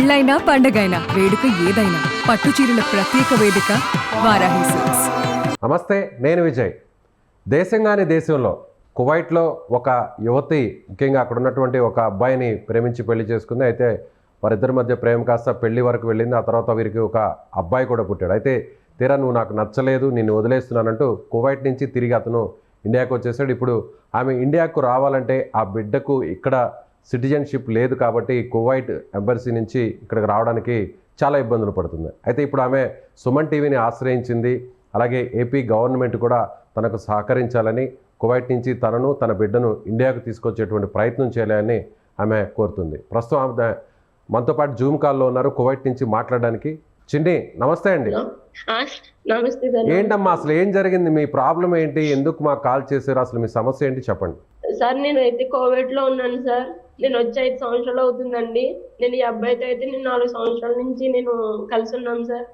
పెళ్ళైనా పండగైనా వేడుక ఏదైనా పట్టు చీరల ప్రత్యేక వేదిక వారాహి సిల్క్స్. నమస్తే నేను విజయ్. దేశంగానే దేశంలో కువైట్లో ఒక యువతి ముఖ్యంగా అక్కడ ఉన్నటువంటి ఒక అబ్బాయిని ప్రేమించి పెళ్ళి చేసుకుంది. అయితే వారిద్దరి మధ్య ప్రేమ కాస్త పెళ్ళి వరకు వెళ్ళింది. ఆ తర్వాత వీరికి ఒక అబ్బాయి కూడా పుట్టాడు. అయితే తీరా నువ్వు నాకు నచ్చలేదు నిన్ను వదిలేస్తున్నానంటూ కువైట్ నుంచి తిరిగి అతను ఇండియాకు వచ్చేసాడు. ఇప్పుడు ఆమె ఇండియాకు రావాలంటే ఆ బిడ్డకు ఇక్కడ సిటిజన్షిప్ లేదు కాబట్టి కువైట్ ఎంబసీ నుంచి ఇక్కడికి రావడానికి చాలా ఇబ్బందులు పడుతుంది అయితే ఇప్పుడు ఆమె సుమన్ టీవీని ఆశ్రయించింది. అలాగే ఏపీ గవర్నమెంట్ కూడా తనకు సహకరించాలని కువైట్ నుంచి తనను తన బిడ్డను ఇండియాకు తీసుకొచ్చేటువంటి ప్రయత్నం చేయాలని ఆమె కోరుతుంది. ప్రస్తుతం ఆమె మనతో పాటు జూమ్ కాల్లో ఉన్నారు. కువైట్ నుంచి మాట్లాడడానికి చిన్ని నమస్తే అండి. ఏంటమ్మా అసలు ఏం జరిగింది? మీ ప్రాబ్లం ఏంటి? ఎందుకు మాకు కాల్ చేశారు? అసలు మీ సమస్య ఏంటి? చెప్పండి. సార్ నేను అయితే కోవిడ్లో ఉన్నాను సార్. నేను వచ్చి ఐదు సంవత్సరాలు అవుతుందండి. నేను ఈ అబ్బాయితో అయితే నేను నాలుగు సంవత్సరాల నుంచి నేను కలిసి ఉన్నాం సార్.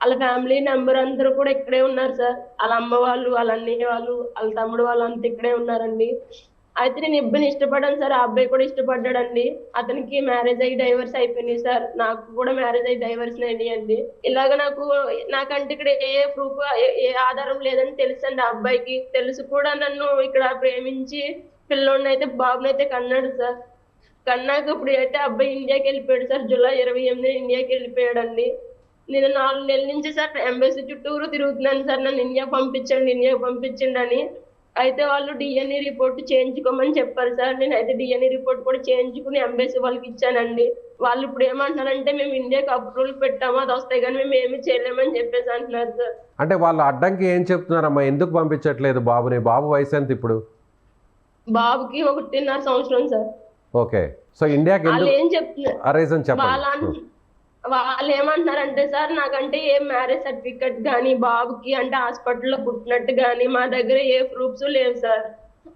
వాళ్ళ ఫ్యామిలీ నెంబర్ అందరూ కూడా ఇక్కడే ఉన్నారు సార్. వాళ్ళ అమ్మ వాళ్ళు వాళ్ళ అన్నయ్య వాళ్ళు వాళ్ళ తమ్ముడు వాళ్ళు అంతా ఇక్కడే ఉన్నారండి. అయితే నేను ఇబ్బంది ఇష్టపడాను సార్. ఆ అబ్బాయి కూడా ఇష్టపడ్డాడండి. అతనికి మ్యారేజ్ అయ్యి డైవర్స్ అయిపోయినాయి సార్. నాకు కూడా మ్యారేజ్ అయ్యి డైవర్స్ అండి. ఇలాగ నాకు నాకంటే ఇక్కడ ఏ ప్రూఫ్ ఏ ఆధారం లేదని తెలుసండి ఆ అబ్బాయికి. తెలుసు కూడా నన్ను ఇక్కడ ప్రేమించి పిల్లోడిని అయితే బాబుని అయితే కన్నాడు సార్. కన్నాక ఇప్పుడు అయితే అబ్బాయి ఇండియాకి వెళ్ళిపోయాడు సార్. జూలై ఇరవై ఎనిమిది ఇండియాకి వెళ్ళిపోయాడండి. నేను నాలుగు నెలల నుంచి సార్ ఎంబసీ చుట్టూరు తిరుగుతున్నాను సార్. నన్ను ఇండియా పంపించండి ఇండియాకి పంపించండి అని. అయితే వాళ్ళు డిఎన్ఏ రిపోర్ట్ చేయించుకోమని చెప్పారు సార్. నేను అయితే డిఎన్ఏ రిపోర్ట్ కూడా చేయించుకుని ఎంబసీ వాళ్ళకి ఇచ్చానండి. వాళ్ళు ఇప్పుడు ఏమంటున్నారంటే మేము ఇండియాకి అప్రూవల్ పెట్టాము అది వస్తాయి కానీ మేము ఏమి చేయలేమని చెప్పేసి అంటున్నారు సార్. అంటే వాళ్ళు అడ్డంకి ఏం చెప్తున్నారమ్మా? ఎందుకు పంపించట్లేదు బాబుని? బాబు వయసు ఎంత ఇప్పుడు? బాబుకి ఒకటిన్నర సంవత్సరం సార్. ఓకే. సో ఇండియాకి వాళ్ళు ఏం చెప్తున్నారు చెప్పండి. వాళ్ళు ఏమంటున్నారంటే సార్ నాకంటే ఏ మ్యారేజ్ సర్టిఫికెట్ కానీ బాబుకి అంటే హాస్పిటల్లో పుట్టినట్టు కానీ మా దగ్గర ఏ ప్రూఫ్స్ లేవు సార్.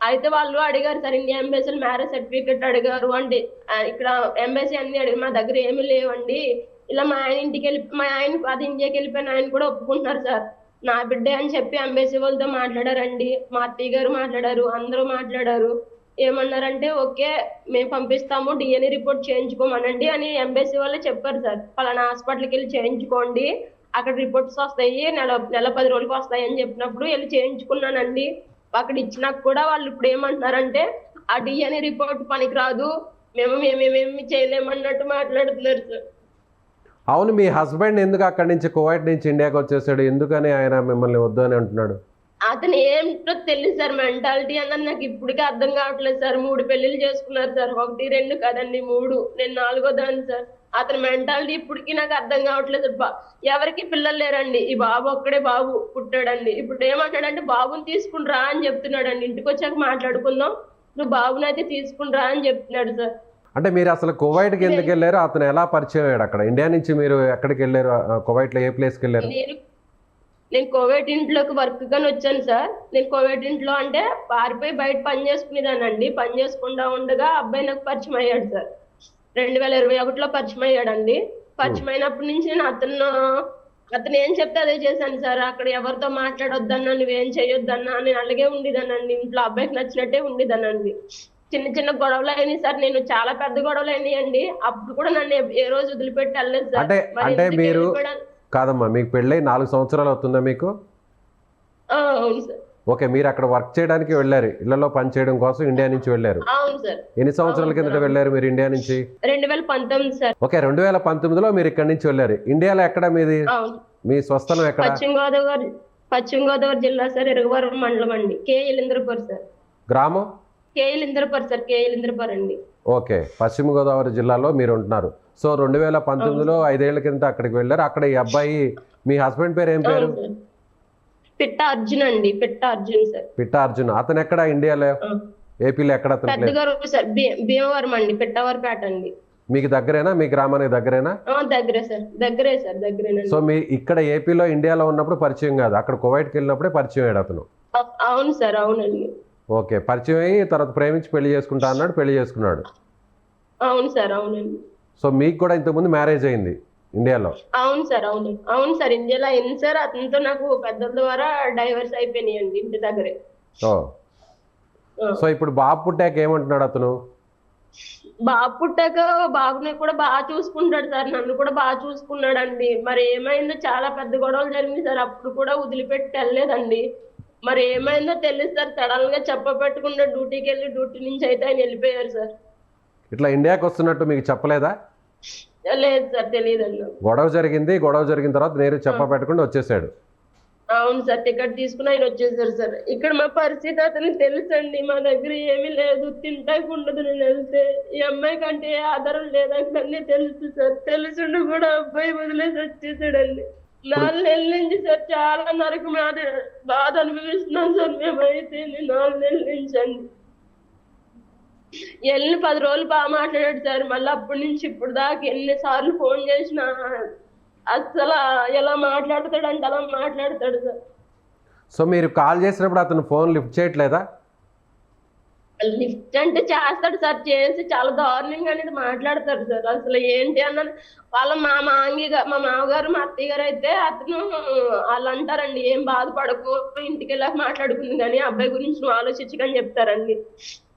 అయితే వాళ్ళు అడిగారు sir India embassy marriage certificate అడిగారు అంటే ఆ, ఇక్కడ ఎంబసీ అన్ని అడిగి మా దగ్గర ఏమీ లేవండి. ఇలా మా ఆయన ఇంటికి వెళ్ళి మా ఆయన అది ఇండియాకి వెళ్ళిపోయిన ఆయన కూడా ఒప్పుకుంటున్నారు సార్. నా బిడ్డే అని చెప్పి అంబేసి వాళ్ళతో మాట్లాడారండి. మా అత్తయ్య గారు మాట్లాడారు అందరూ మాట్లాడారు. ఏమన్నారంటే ఓకే మేము పంపిస్తాము డిఎన్ఏ రిపోర్ట్ చేయించుకోమనండి అని ఎంబసీ వాళ్ళే చెప్పారు సార్. పలానా హాస్పిటల్కి వెళ్ళి చేయించుకోండి. అక్కడ రిపోర్ట్స్ వస్తాయి నెల నెల పది రోజులకు వస్తాయి అని చెప్పినప్పుడు వెళ్ళి చేయించుకున్నానండి. అక్కడ ఇచ్చినాక కూడా వాళ్ళు ఇప్పుడు ఏమంటున్నారంటే ఆ డిఎన్ఏ రిపోర్ట్ పనికిరాదు. మేము మేమేమేమి చేయలేమన్నట్టు మాట్లాడుతున్నారు సార్. అవును మీ హస్బెండ్ ఎందుకు అక్కడి నుంచి కువైట్ నుంచి ఇండియాకి వచ్చేసాడు? ఎందుకని ఆయన మిమ్మల్ని వద్దు అని అంటున్నాడు? అతను ఏంటో తెలియదు సార్. మెంటాలిటీ అన్నది నాకు ఇప్పటికే అర్థం కావట్లేదు సార్. మూడు పెళ్ళిళ్ళు చేసుకున్నారు సార్. ఒకటి రెండు కదండి మూడు. నేను నాలుగో దాన్ని సార్. అతని మెంటాలిటీ ఇప్పటికీ నాకు అర్థం కావట్లేదు. బా- ఎవరికి పిల్లలు లేరండి. ఈ బాబు ఒక్కడే బాబు పుట్టాడండి. ఇప్పుడు ఏమంటాడంటే బాబుని తీసుకుని రా అని చెప్తున్నాడండి. ఇంటికి వచ్చాక మాట్లాడుకుందాం. నువ్వు బాబునైతే తీసుకుని రా అని చెప్తున్నాడు సార్. అంటే మీరు అసలు కువైట్కి ఎందుకు వెళ్ళారు అతను ఎలా పరిచయం అయ్యాడు అక్కడ? ఇండియా నుంచి మీరు ఎక్కడికి వెళ్ళారు? కువైట్లో ఏ ప్లేస్కి వెళ్ళారు? నేను నేను కోవిడ్ ఇంట్లోకి వర్క్ గాని వచ్చాను సార్. నేను కోవిడ్ ఇంట్లో అంటే పారిపోయి బయట పని చేసుకునేదానండి పని చేసుకుంటా ఉండగా అబ్బాయి నాకు పరిచయం అయ్యాడు సార్. రెండు వేల ఇరవై ఒకటిలో పరిచయం అయ్యాడండి. పరిచయం అయినప్పటి నుంచి నేను అతను అతను ఏం చెప్తే అదే చేశాను సార్. అక్కడ ఎవరితో మాట్లాడొద్దన్నా నువ్వేం చేయొద్దన్నా నేను అలాగే ఉండేదానండి ఇంట్లో అబ్బాయికి నచ్చినట్టే ఉండేదానండి చిన్న చిన్న గొడవలు అయినాయి సార్. నేను చాలా పెద్ద గొడవలు అయినాయండి అప్పుడు కూడా నన్ను ఏ- రోజు వదిలిపెట్టి వెళ్ళలేదు సార్. అంటే అంటే మీరు? కాదమ్మా మీకు పెళ్ళై నాలుగు సంవత్సరాలు అవుతుందా మీకు? అవును సార్. ఓకే మీరు అక్కడ వర్క్ చేయడానికి వెళ్ళారు. ఇళ్ళలో పని చేయడం కోసం ఇండియా నుంచి వెళ్ళారు. అవును సార్. ఎన్ని సంవత్సరాల కిందట. వెళ్ళారు మీరు ఇండియా నుంచి? రెండు వేల పంతొమ్మిది సార్. ఓకే రెండు వేల పంతొమ్మిదిలో మీరు ఇక్కడి నుంచి వెళ్ళారు. ఇండియాలో ఎక్కడ మీది? మీ స్వస్థలం ఎక్కడ? పశ్చిమ గోదావరి పశ్చిమ గోదావరి జిల్లా సార్ ఇరగవరం మండలం అండి. కే ఇలింద్రపర్ సార్. గ్రామం? సార్ కే ఇలింద్రపర్ అండి. ఓకే పశ్చిమ గోదావరి జిల్లాలో మీరు ఉంటున్నారు సో రెండు వేల పంతొమ్మిదిలో ఐదేళ్ళ కింద అక్కడికి వెళ్ళారు. అక్కడ ఈ అబ్బాయి మీ హస్బెండ్ పేరు ఏం పేరు? పిట్ట అర్జున్ అండి పిట్ట అర్జున్ సార్. పిట్ట అర్జున్. అతను ఎక్కడ ఇండియాలో. ఏపీలో ఎక్కడ సార్ భీమవరం అండి పిట్టవరపేట అండి. మీకు దగ్గరేనా? మీ గ్రామానికి దగ్గరేనా? దగ్గరే సార్ దగ్గరే సార్ దగ్గరేనండి. సో మీ ఇక్కడ ఏపీలో ఇండియాలో ఉన్నప్పుడు పరిచయం కాదు. అక్కడ కువైట్కి వెళ్ళినప్పుడే పరిచయం అయ్యాడు అతను. అవును సార్ అవునండి. ఓకే పరిచయం అయ్యి తర్వాత ప్రేమించి పెళ్ళి చేసుకుంటా అన్నాడు పెళ్ళి చేసుకున్నాడు. అవును సార్ అవునండి. సో మీకు కూడా ఇంతకుముందు మ్యారేజ్ అయింది ఇండియాలో? అవును సార్ అవును. అవును సార్ ఇండియాలో అయింది సార్. అతనితో నాకు పెద్దల ద్వారా డైవర్స్ అయిపోయినాయండి ఇంటి దగ్గరే. ఓ. సో ఇప్పుడు బాబు పుట్టాక ఏమంటున్నాడు అతను? బాబు పుట్టాక బాబుని కూడా బాగా చూసుకుంటాడు సార్. నన్ను కూడా బాగా చూసుకున్నాడండి. మరి ఏమైందో చాలా పెద్ద గొడవలు జరిగింది సార్. అప్పుడు కూడా వదిలిపెట్టి వెళ్ళలేదండి. మరి ఏమైందో తెలియదు సార్. సడన్గా చెప్ప పెట్టకుండా డ్యూటీకి వెళ్ళి డ్యూటీ నుంచి అయితే ఆయన వెళ్ళిపోయారు సార్. ఇట్లా ఇండియాకి వస్తున్నట్టు మీకు చెప్పలేదా? లేదు సార్ తెలియదండి గొడవ జరిగింది గొడవ జరిగిన తర్వాత నేరు చెప్ప పెట్టకుండా వచ్చేసాడు. అవును సార్ టికెట్ తీసుకుని ఆయన వచ్చేసారు సార్. ఇక్కడ మా పరిస్థితి అతనికి తెలుసండి మా దగ్గర ఏమీ లేదు. తింటాకి ఉండదు నేను వెళ్తే. ఈ అమ్మాయి కంటే ఏ ఆధారం అన్నీ తెలుసు సార్. తెలుసుండి కూడా అబ్బాయి వదిలేసి వచ్చేసాడండి. నాలుగు నెలల నుంచి సార్ చాలా నరకం బాధ అనుభవిస్తున్నాం సార్ మేమైతే నాలుగు నెలల నుంచి అండి వెళ్ళి పది రోజులు బాగా మాట్లాడాడు సార్ మళ్ళీ అప్పటి నుంచి ఇప్పుడు దాకా ఎన్నిసార్లు ఫోన్ చేసినా అసలు ఎలా మాట్లాడతాడు అంటే అలా మాట్లాడతాడు సార్. సో మీరు కాల్ చేసినప్పుడు అతను ఫోన్ లిఫ్ట్ చేయట్లేదా? లిఫ్ట్ అంటే చేస్తాడు సార్ చేసి చాలా దారుణంగా అనేది మాట్లాడతాడు సార్. అసలు ఏంటి అన్నది వాళ్ళ మా మాంగి మా మామగారు మా అత్తయ్య గారు అయితే అతను వాళ్ళు అంటారండి ఏం బాధపడకు ఇంటికి వెళ్ళాక మాట్లాడుకుంది కానీ అబ్బాయి గురించి నువ్వు ఆలోచించకని చెప్తారండి.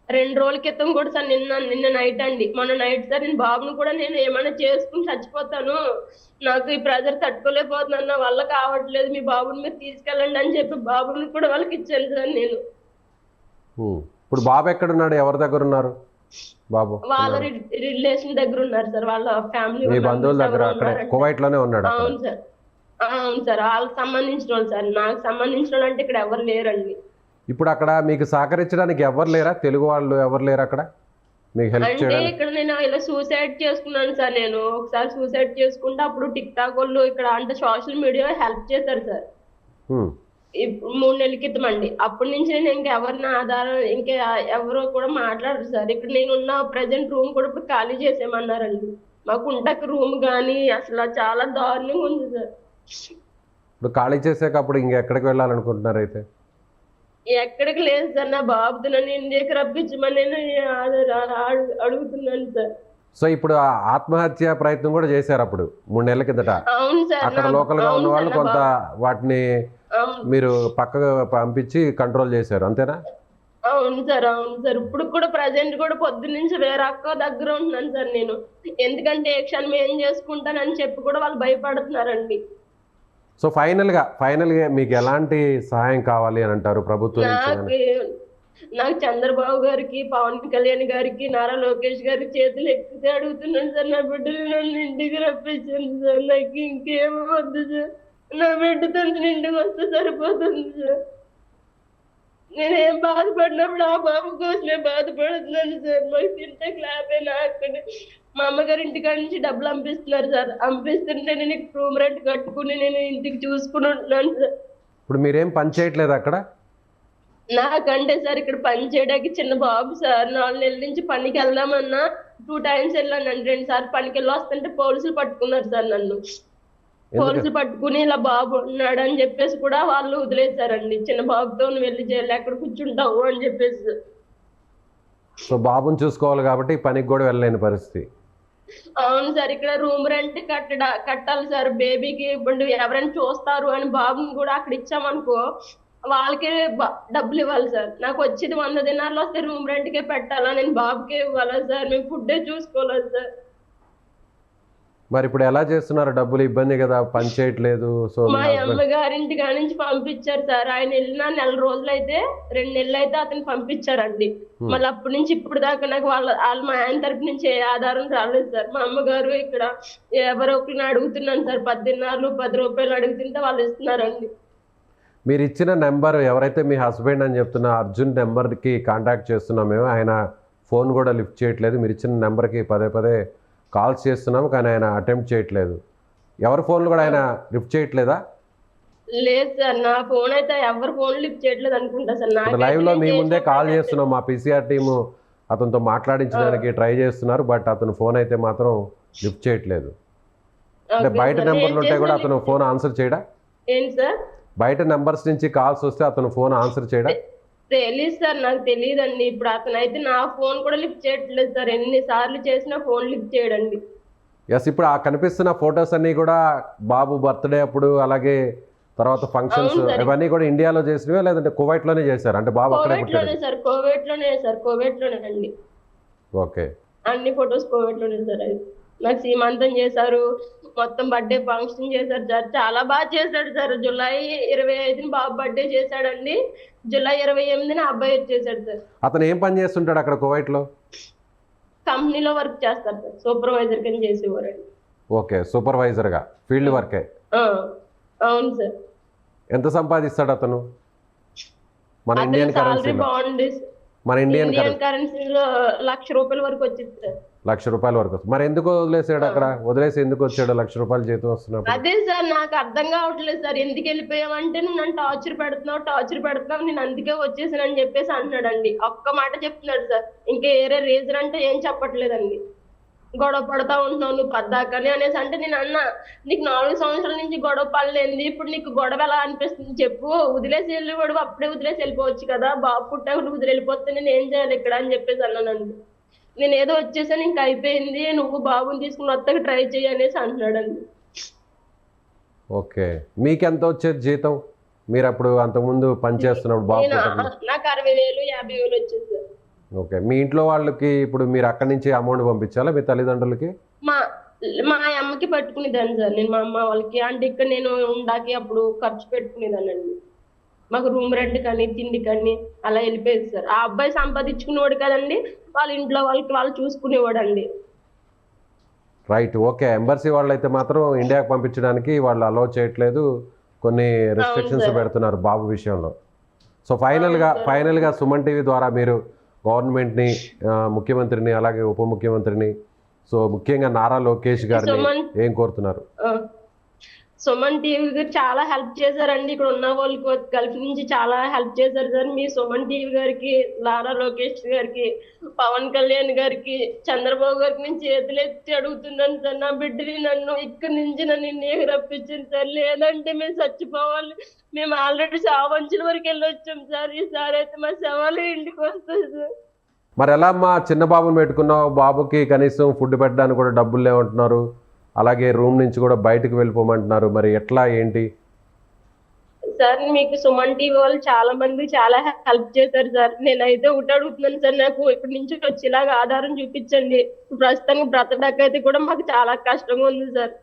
రెండు రోజుల క్రితం కూడా సార్ నిన్న నిన్న నైట్ అండి. మొన్న నైట్ సార్ నేను బాబుని కూడా నేను ఏమైనా చేసుకుని చచ్చిపోతాను. నాకు ఈ ప్రెజర్ తట్టుకోలేకపోతున్నాను. నా వల్ల కావట్లేదు. మీ బాబుని మీరు తీసుకెళ్ళండి అని చెప్పి బాబుని కూడా వాళ్ళకి ఇచ్చాను సార్ నేను. ఇప్పుడు బాబు ఎక్కడున్నాడు? ఎవరి దగ్గర ఉన్నారు బాబు. వాళ్ళ రిలేషన్ దగ్గర ఉన్నారు సార్. వాళ్ళ ఫ్యామిలీ మీ బంధువుల దగ్గర అక్కడే కువైట్లోనే ఉన్నాడు అవును సార్. అవును సార్. వాళ్ళకి సంబంధించిన వాళ్ళు సార్. నాకు సంబంధించిన వాళ్ళు అంటే ఇక్కడ ఎవరు లేరండి. ఇప్పుడు అక్కడ మీకు సహకరించడానికి ఎవరు లేరా? తెలుగు వాళ్ళు ఎవరు లేరు అక్కడ? మీకు హెల్ప్ అంటే ఇక్కడ నేను ఇలా సూసైడ్ చేసుకున్నాను సార్ నేను. ఒకసారి సూసైడ్ చేసుకుంటే అప్పుడు టిక్ టాక్ వాళ్ళు ఇక్కడ అంటే సోషల్ మీడియా హెల్ప్ చేశారు సార్. మూడు నెలల క్రితం అండి. అప్పటి నుంచి నేను ఇంకెవరిని ఆధారం ఇంకా ఎవరు కూడా మాట్లాడరు సార్. ఇక్కడ నేను ఉన్న ప్రజెంట్ రూమ్ కూడా ఇప్పుడు ఖాళీ చేసేయమన్నారండి. మాకు ఉండక రూమ్ కానీ అసలు చాలా దారుణంగా ఉంది సార్. ఇప్పుడు ఖాళీ చేసాక అప్పుడు ఇంకెక్కడికి వెళ్ళాలనుకుంటున్నారు అయితే? ఎక్కడికి లేదు సార్. నా బాబుతో నన్ను ఇండియాకి రప్పించమని అడుగుతున్నాను సార్. సో ఇప్పుడు ఆత్మహత్య ప్రయత్నం కూడా చేశారు అప్పుడు మూడు నెలల కిందట. అవును సార్. అక్కడ లోకల్గా ఉన్న వాళ్ళు కొంత వాటిని మీరు పక్కకు పంపించి కంట్రోల్ చేశారు అంతేనా? అవును సార్ అవును సార్. ఇప్పుడు కూడా ప్రజెంట్ కూడా పొద్దున్న నుంచి వేరే అక్క దగ్గర ఉంటున్నాను సార్ నేను. ఎందుకంటే ఏ క్షణం ఏం చేసుకుంటానని చెప్పి కూడా వాళ్ళు భయపడుతున్నారండి. సో ఫైనల్గా ఫైనల్గా మీకు ఎలాంటి సహాయం కావాలి అని అంటారు ప్రభుత్వం నాకు చంద్రబాబు గారికి పవన్ కళ్యాణ్ గారికి నారా లోకేష్ గారికి చేతులు ఎక్కితే అడుగుతున్నాను సార్. నా బిడ్డలు నన్ను ఇంటికి రప్పించండి సార్. నాకు ఇంకేమో వద్దు సార్. నా బిడ్డతో ఇంటికి వస్తే సరిపోతుంది సార్. నేనేం బాధపడినప్పుడు ఆ బాబు కోసమే బాధపడుతున్నాను సార్. మాకు తింటే క్లాపే నాకు మా అమ్మగారి ఇంటికాడ నుంచి డబ్బులు పంపిస్తున్నారు సార్. పంపిస్తుంటే నేను రూమ్ రెంట్ కట్టుకుని నేను ఇంటికి చూసుకుని ఉంటున్నాను సార్. ఇప్పుడు మీరేం పని చేయట్లేదు అక్కడ? నాకంటే సార్ ఇక్కడ పని చేయడానికి చిన్న బాబు సార్. నాలుగు నెలల నుంచి పనికి వెళ్దామన్నా టూ టైమ్స్ వెళ్ళానండి రెండు సార్లు పనికి వెళ్ళి వస్తుంటే పోలీసులు పట్టుకున్నారు సార్ నన్ను. పోలీసులు పట్టుకుని ఇలా బాబు ఉన్నాడు అని చెప్పేసి కూడా వాళ్ళు వదిలేశారండి. చిన్న బాబుతో వెళ్ళి జైలు ఎక్కడ కూర్చుంటావు అని చెప్పేసి. సో బాబుని చూసుకోవాలి కాబట్టి పనికి కూడా వెళ్ళలేని పరిస్థితి. అవును సార్ ఇక్కడ రూమ్ రెంట్ కట్టడ కట్టాలి సార్. బేబీకి ఇప్పుడు ఎవరైనా చూస్తారు అని బాబుని కూడా అక్కడ ఇచ్చామనుకో వాళ్ళకే డబ్బులు ఇవ్వాలి సార్. నాకు వచ్చేది వంద దినాలు వస్తే రూమ్ రెంట్కే పెట్టాలా? నేను బాబుకే ఇవ్వాలా సార్? మేము ఫుడ్డే చూసుకోవాలి సార్. మరి ఇప్పుడు ఎలా చేస్తున్నారు? డబ్బులు ఇబ్బంది కదా పని చేయట్లేదు. సో మీ అమ్మగారింటి కాడి నుంచి పంపించారు సార్. ఆయన వెళ్ళిన నెల రోజులు అయితే రెండు నెలలు అయితే అతను పంపించారండి. మళ్ళీ అప్పటి నుంచి ఇప్పుడు దాకా నాకు వాళ్ళ వాళ్ళ మా ఆయన తరపు నుంచి ఏ ఆధారం రాలేదు సార్. మా అమ్మగారు ఇక్కడ ఎవరో ఒకరిని అడుగుతున్నాను సార్. పద్దెనాలు పది రూపాయలు అడుగుతుంటే వాళ్ళు ఇస్తున్నారండి. మీరు ఇచ్చిన నెంబర్ ఎవరైతే మీ హస్బెండ్ అని చెప్తున్న అర్జున్ నెంబర్కి కాంటాక్ట్ చేస్తున్నాం మేము ఆయన ఫోన్ కూడా లిఫ్ట్ చేయట్లేదు. మీరు ఇచ్చిన నెంబర్కి పదే పదే కాల్స్ చేస్తున్నాము కానీ ఆయన అటెంప్ట్ చేయట్లేదు. ఎవరి ఫోన్లు కూడా ఆయన లిఫ్ట్ చేయట్లేదా? లేదు సార్ నా ఫోన్ అయితే ఎవరు ఫోన్ లిఫ్ట్ చేయట్లేదు అనుకుంటా సార్. నాకైతే లైవ్లో మీ ముందే కాల్ చేస్తున్నాం మా పీసీఆర్ టీము అతనితో మాట్లాడించడానికి ట్రై చేస్తున్నారు బట్ అతను ఫోన్ అయితే మాత్రం లిఫ్ట్ చేయట్లేదు. అంటే బయట నెంబర్లు ఉంటే కూడా అతను ఫోన్ ఆన్సర్ చేయడా? ఏంటి సార్? బయట నెంబర్స్ నుంచి కాల్స్ వస్తే అతను ఫోన్ ఆన్సర్ చేయడా? తెలియదు సార్ నాకు తెలియదండి ఇప్పుడు అతను అయితే నా ఫోన్ కూడా లిఫ్ట్ చేయట్లేదు సార్. ఎన్ని సార్లు చేసినా ఫోన్ లిఫ్ట్ చేయడండి. ఎస్ ఇప్పుడు ఆ కనిపిస్తున్న ఫొటోస్ అన్నీ కూడా బాబు బర్త్డే అప్పుడు అలాగే తర్వాత ఫంక్షన్స్. ఇవన్నీ కూడా ఇండియాలో చేసినవే లేదంటే కువైట్లోనే చేశారు? అంటే బాబు అక్కడే లోనే సార్. కోవిడ్లోనే సార్. కోవిడ్లోనే అండి. ఓకే. అన్ని ఫొటోస్ కోవిడ్లోనే సార్ నాకు సీమంతం చేశారు. మొత్తం బర్త్డే ఫంక్షన్ చేశారు సార్ చాలా బాగా చేశాడు సార్ జూలై ఇరవై ఐదుని బాబు బర్త్డే చేశాడండి. జూలై ఇరవై ఎనిమిదిని అబ్బాయి వచ్చేసాడు సార్ అతను ఏం పని చేస్తుంటాడు అక్కడ కువైట్లో కంపెనీలో వర్క్ చేస్తారు సార్ సూపర్వైజర్ కింద చేసేవారండి. ఓకే సూపర్వైజర్గా ఫీల్డ్ వర్కే అవును సార్ ఎంత సంపాదిస్తాడు అతను? మన ఇండియన్ బాగుంది. మన ఇండియన్ కరెన్సీ కరెన్సీలో లక్ష రూపాయల వరకు వచ్చింది సార్ లక్ష రూపాయల వరకు వస్తుంది. మరి ఎందుకు వదిలేసాడు అక్కడ? వదిలేసి ఎందుకు వచ్చాడు? లక్ష రూపాయలు జీతం వస్తున్నప్పుడు. అదే సార్ నాకు అర్థం కావట్లేదు సార్. ఎందుకు వెళ్ళిపోయామంటే నువ్వు నన్ను టార్చర్ పెడుతున్నావు టార్చర్ పెడుతున్నావు నేను అందుకే వచ్చేసానని చెప్పేసి అంటున్నాడండి. ఒక్క మాట చెప్తున్నాడు సార్. ఇంకా వేరే రీజన్ అంటే ఏం చెప్పట్లేదండి. గొడవ పడతా ఉంటున్నావు నువ్వు పద్దాకని అనేసి. అంటే నేను అన్నా నీకు నాలుగు సంవత్సరాల నుంచి గొడవ పడలేదు. ఇప్పుడు నీకు గొడవ ఎలా అనిపిస్తుంది చెప్పు. వదిలేసి వెళ్ళి గొడవ అప్పుడే వదిలేసి వెళ్ళిపోవచ్చు కదా. బాబు పుట్టాక నువ్వు వదిలి వెళ్ళిపోతే నేను ఏం చేయాలి ఇక్కడ అని చెప్పేసి అన్నానండి. నేను ఏదో వచ్చేసాను ఇంకా అయిపోయింది నువ్వు బాబుని తీసుకుని వస్తాక ట్రై చేయి అనేసి అంటున్నాడండి. ఓకే. మీకెంత వచ్చేది జీతం? మీరు అప్పుడు అంతకుముందు పని చేస్తున్నప్పుడు బాబు నేను పుట్టక- నాకు అరవై వేలు యాభై వేలు వచ్చేది సార్ ఓకే. మీ ఇంట్లో వాళ్ళకి ఇప్పుడు మీరు అక్కడి నుంచి అమౌంట్ పంపించాలా మీ తల్లిదండ్రులకి? మా మా అమ్మకి పట్టుకునేదాన్ని సార్ నేను మా అమ్మ వాళ్ళకి. అంటే ఇక్కడ నేను ఉండాకి అప్పుడు ఖర్చు పెట్టుకునేదానండి మాకు రూమ్ రెంట్ కానీ తిండి కానీ అలా వెళ్ళిపోయేది సార్. ఆ అబ్బాయి సంపాదించుకునేవాడు కదండి వాళ్ళ ఇంట్లో వాళ్ళకి వాళ్ళు చూసుకునేవాడు అండి రైట్ ఓకే ఎంబర్సీ వాళ్ళు అయితే మాత్రం ఇండియాకి పంపించడానికి వాళ్ళు అలౌ చేయట్లేదు. కొన్ని రెస్ట్రిక్షన్స్. పెడుతున్నారు బాబు విషయంలో. సో ఫైనల్గా ఫైనల్గా సుమన్ టీవీ ద్వారా మీరు గవర్నమెంట్ని ముఖ్యమంత్రిని అలాగే ఉప ముఖ్యమంత్రిని సో ముఖ్యంగా నారా లోకేష్ గారిని ఏం కోరుతున్నారు. సుమన్ టీవీ గారు చాలా హెల్ప్ చేశారండి. ఇక్కడ ఉన్న వాళ్ళకి గల్ఫ్ నుంచి చాలా హెల్ప్ చేశారు సార్. మీ సుమన్ టీవీ గారికి లారా లోకేష్ గారికి పవన్ కళ్యాణ్ గారికి చంద్రబాబు గారికి నేను చేతులు ఎత్తి అడుగుతున్నాను సార్. నా బిడ్డని నన్ను ఇక్కడి నుంచి నన్ను ఇండియాకి రప్పించింది సార్. లేదంటే మేము చచ్చిపోవాలి. మేము ఆల్రెడీ సావంచుల వరకు వెళ్ళొచ్చాం సార్. ఈసారి అయితే మా శవాలు ఇంటికి వస్తాయి సార్. మరి ఎలా మా చిన్న బాబుని పెట్టుకున్నావు? బాబుకి కనీసం ఫుడ్ పెట్టడానికి కూడా డబ్బులు లేవంటున్నారు. అలాగే రూమ్ నుంచి కూడా బయటకు వెళ్ళిపోమంటున్నారు. మరి ఎట్లా ఏంటి? సార్ మీకు సుమన్ టీవీ వాళ్ళు చాలా మంది చాలా హెల్ప్ చేశారు సార్. నేనైతే ఒకటి అడుగుతున్నాను సార్ నాకు ఇక్కడి నుంచి వచ్చేలాగా ఆధారం చూపించండి. ప్రస్తుతానికి బ్రతకడాకైతే కూడా మాకు చాలా కష్టంగా ఉంది సార్.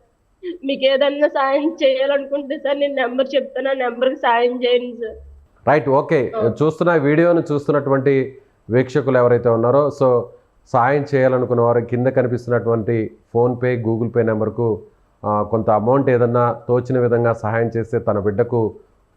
మీకు ఏదన్నా సాయం చేయాలనుకుంటే సార్ నేను నెంబర్ చెప్తాను. ఆ నెంబర్కి సాయం చేయండి సార్. Right okay. చూస్తున్న వీడియోను చూస్తున్నటువంటి వీక్షకులు ఎవరైతే ఉన్నారో సో సాయం చేయాలనుకున్న వారు కింద కనిపిస్తున్నటువంటి ఫోన్పే గూగుల్ పే నెంబర్కు కొంత అమౌంట్ ఏదన్నా తోచిన విధంగా సహాయం చేస్తే తన బిడ్డకు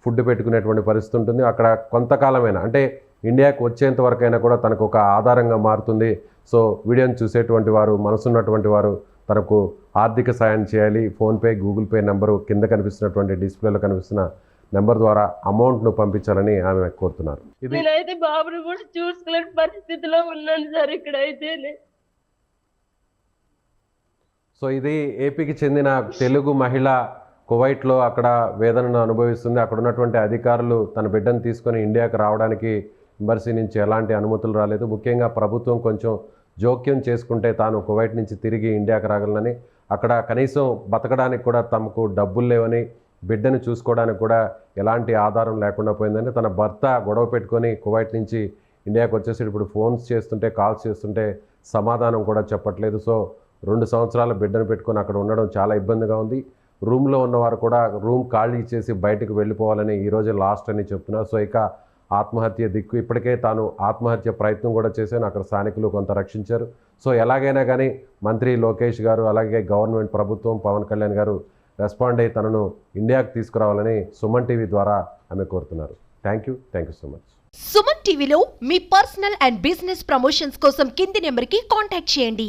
ఫుడ్ పెట్టుకునేటువంటి పరిస్థితి ఉంటుంది. అక్కడ కొంతకాలమైనా అంటే ఇండియాకు వచ్చేంత వరకైనా కూడా తనకు ఒక ఆధారంగా మారుతుంది. సో వీడియోని చూసేటువంటి వారు మనసున్నటువంటి వారు తనకు ఆర్థిక సాయం చేయాలి. ఫోన్పే గూగుల్ పే నెంబరు కింద కనిపిస్తున్నటువంటి డిస్ప్లేలో కనిపిస్తున్న నెంబర్ ద్వారా అమౌంట్ను పంపించాలని ఆమె కోరుతున్నారు. నేనైతే బాబుని కూడా చూసుకోలేని పరిస్థితిలో ఉన్నాను సార్ ఇక్కడైతే సో ఇది ఏపీకి చెందిన తెలుగు మహిళ కువైట్లో అక్కడ వేదనను అనుభవిస్తుంది. అక్కడ ఉన్నటువంటి అధికారులు తన బిడ్డను తీసుకొని ఇండియాకి రావడానికి ఎంబర్సీ నుంచి ఎలాంటి అనుమతులు రాలేదు. ముఖ్యంగా ప్రభుత్వం కొంచెం జోక్యం చేసుకుంటే తాను కువైట్ నుంచి తిరిగి ఇండియాకి రాగలనని అక్కడ కనీసం బతకడానికి కూడా తమకు డబ్బులు లేవని బిడ్డను చూసుకోవడానికి కూడా ఎలాంటి ఆధారం లేకుండా పోయిందని తన భర్త గొడవ పెట్టుకొని కువైట్ నుంచి ఇండియాకి వచ్చేసి ఇప్పుడు ఫోన్స్ చేస్తుంటే కాల్స్ చేస్తుంటే సమాధానం కూడా చెప్పట్లేదు. సో రెండు సంవత్సరాల బిడ్డను పెట్టుకొని అక్కడ ఉండడం చాలా ఇబ్బందిగా ఉంది. రూమ్లో ఉన్నవారు కూడా రూమ్ ఖాళీ చేసి బయటకు వెళ్ళిపోవాలని ఈరోజు లాస్ట్ అని చెప్తున్నారు. సో ఇక ఆత్మహత్య దిక్కు ఇప్పటికే తాను ఆత్మహత్య ప్రయత్నం కూడా చేశాను. అక్కడ స్థానికులు కొంత రక్షించారు. సో ఎలాగైనా కానీ మంత్రి లోకేష్ గారు అలాగే గవర్నమెంట్ ప్రభుత్వం పవన్ కళ్యాణ్ గారు రెస్పాండ్ అయ్యి తనను ఇండియాకు తీసుకురావాలని సుమన్ టీవీ ద్వారా ఆమె కోరుతున్నారు. Thank you thank you so much Suman టీవీలో మీ పర్సనల్ అండ్ బిజినెస్ ప్రమోషన్స్ కోసం కింది నెంబర్కి కాంటాక్ట్ చేయండి.